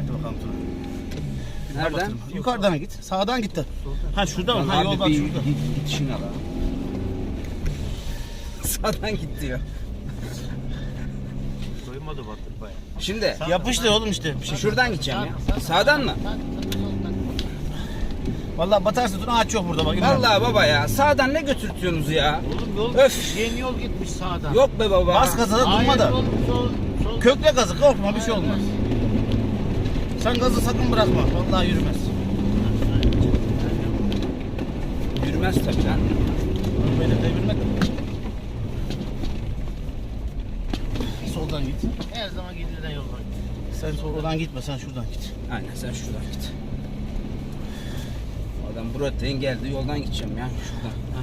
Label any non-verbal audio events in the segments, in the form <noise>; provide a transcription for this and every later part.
Hadi bakalım Tuna. Bir Nereden? Yukarıdan git. Sağdan git de. Ha şurada mı? Ha yol bak şurada. git, gidişini al <laughs> abi. Sağdan git diyor. Doymadı batır baya. Şimdi Yapış da oğlum işte. Bir şey. şuradan gideceğim ya. Sağdan mı? Vallahi batarsa Tuna ağaç yok burada bak. Vallahi baba ya sağdan ne götürtüyorsunuz ya? Oğlum yol Öf. yeni yol gitmiş sağdan. Yok be baba. Bas gaza da durma da. Kökle gazı korkma bir şey olmaz. Sen gazı sakın bırakma. Vallahi yürümez. Yürümez tabii lan. Arabayla devirmek. Soldan git. Her zaman gidilen yol var. Sen soldan gitme sen şuradan git. Aynen sen şuradan git. Adam buradan geldi yoldan gideceğim ya şuradan. Ha.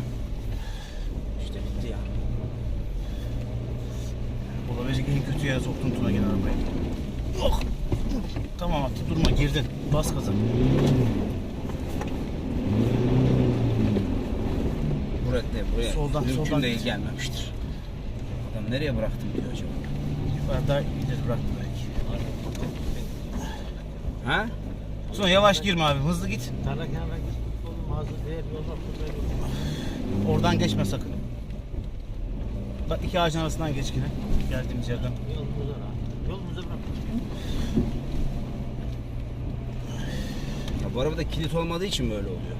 İşte bitti ya. Olabilecek en kötü yere soktun Tuna gene arabayı. Oh. Tamam artık durma girdin. Bas gaza. Burada buraya Soldan, mümkün soldan değil gelmemiştir. Adam nereye bıraktım diyor acaba. Yukarıda ileri bıraktı belki. Ha? Tuna yavaş girme abi hızlı git. Tarla kenara yol yol. Oradan geçme sakın. Bak iki ağacın arasından geç yine. Geldiğimiz yerden. Yolumuza ha. Yolumuza bırak. ya bu arabada kilit olmadığı için böyle oluyor.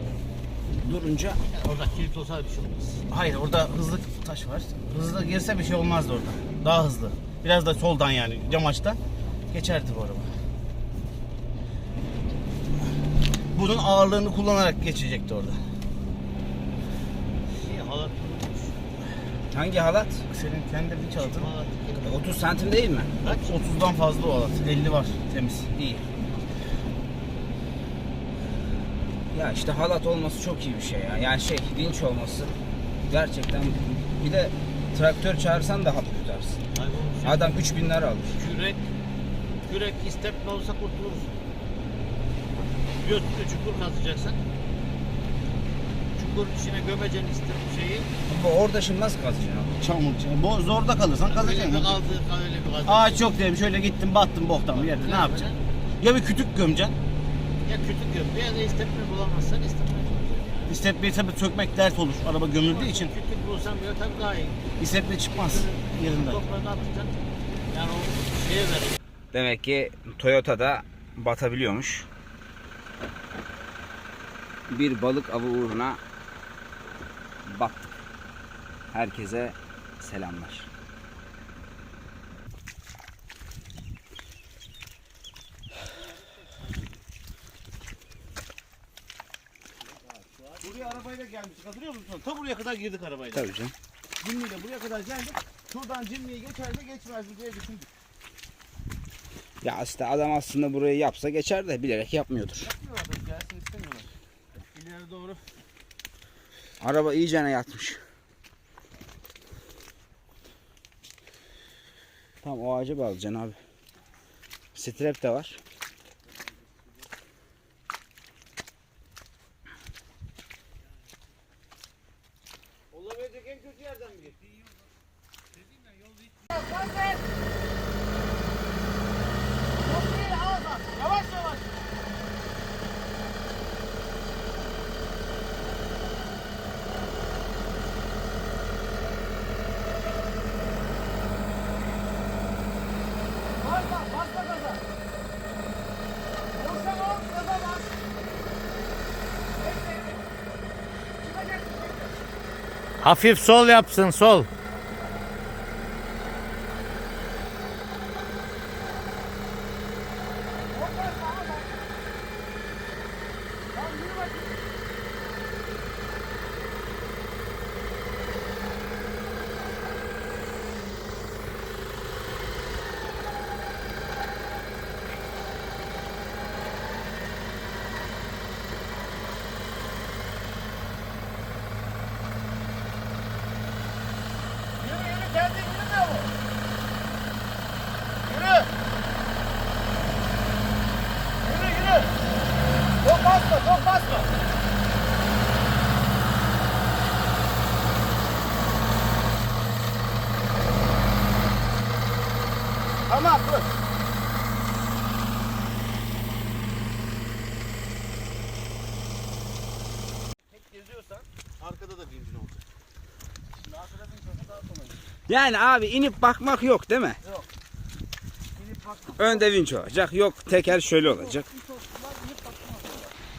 Durunca orada kilit olsa bir şey olmaz. Hayır orada hızlı taş var. Hızlı girse bir şey olmazdı orada. Daha hızlı. Biraz da soldan yani camaçtan geçerdi bu araba. Bunun ağırlığını kullanarak geçecekti orada. İyi halat tutmuş. hangi halat? Senin kendi bir. Halat. 30 santim değil mi? Kaç? 30'dan fazla o alat. 50 var temiz. İyi. Ya işte halat olması çok iyi bir şey ya. Yani şey vinç olması gerçekten bir de traktör çağırsan da hafif tutarsın. Şey- Adam 3000 lira alır. Kürek, kürek istepli olsa kurtulursun. Göğsünde çukur kazacaksın. Çukurun içine gömeceksin istep şeyi. Ama orada şimdi nasıl kazacaksın? Çamur. Bu zorda kalırsan Öyle bir kazacaksın. kaldı, öyle bir kaldı. Ağaç yok diyelim şöyle gittim battım boktan bir yerde ne yapacaksın? Ya bir kütük gömeceksin. Ya kötü gömdü ya da istepli bulamazsan yapacaksın. İstepneyi tabii sökmek dert olur. Araba gömüldüğü için Kütük bulsan bile tabii daha iyi. isteple çıkmaz yerinden. Atacaksın. Yani o şeye verir. Demek ki Toyota'da batabiliyormuş. Bir balık avı uğruna battık. Herkese selamlar. Buraya arabayla gelmiştik hatırlıyor musun? Ta buraya kadar girdik arabayla. Tabii canım. Cimriyle buraya kadar geldik. Şuradan Cimri'yi geçer mi geçmez mi diye düşündük. Ya aslında adam aslında burayı yapsa geçer de bilerek yapmıyordur. Yapmıyorlar da gelsin istemiyorlar. İleri doğru. Araba iyicene yatmış. Tam o ağaca bağlayacaksın abi. Strap de var. Olabilecek en kötü yerden mi geçti? Yavaş yavaş. Basma, basma gaza. Olsa ol, gaza bas. Bekle, bekle. Çıkacaksın, bekle. Hafif sol yapsın sol. Yürü Tamam dur. Geziyorsan arkada da zincir olacak. Şimdi arkada daha sonra. Yani abi inip bakmak yok değil mi? Yok. İnip bakmak. Önde vinç olacak. Yok teker şöyle olacak.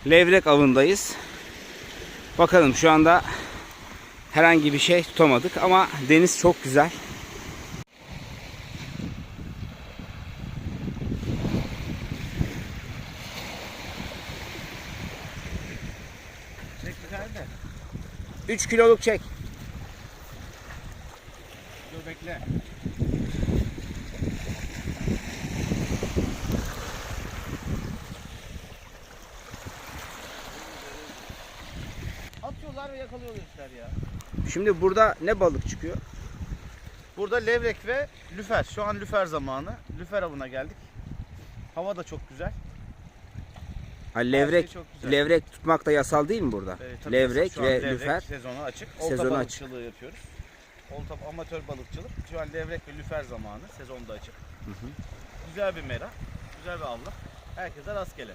Levrek avındayız. Bakalım şu anda herhangi bir şey tutamadık ama deniz çok güzel. 3 kiloluk çek. Dur bekle. Atıyorlar ve yakalıyorlar işler ya. Şimdi burada ne balık çıkıyor? Burada levrek ve lüfer. Şu an lüfer zamanı. Lüfer avına geldik. Hava da çok güzel. Ha, levrek çok güzel. levrek tutmak da yasal değil mi burada? Ee, tabii levrek şu an ve levrek lüfer. sezonu açık. Olta Sezonu açık. balıkçılığı yapıyoruz. Olta amatör balıkçılık. Şu an levrek ve lüfer zamanı. Sezonda açık. Güzel bir mera. Güzel bir avla. Herkese rastgele.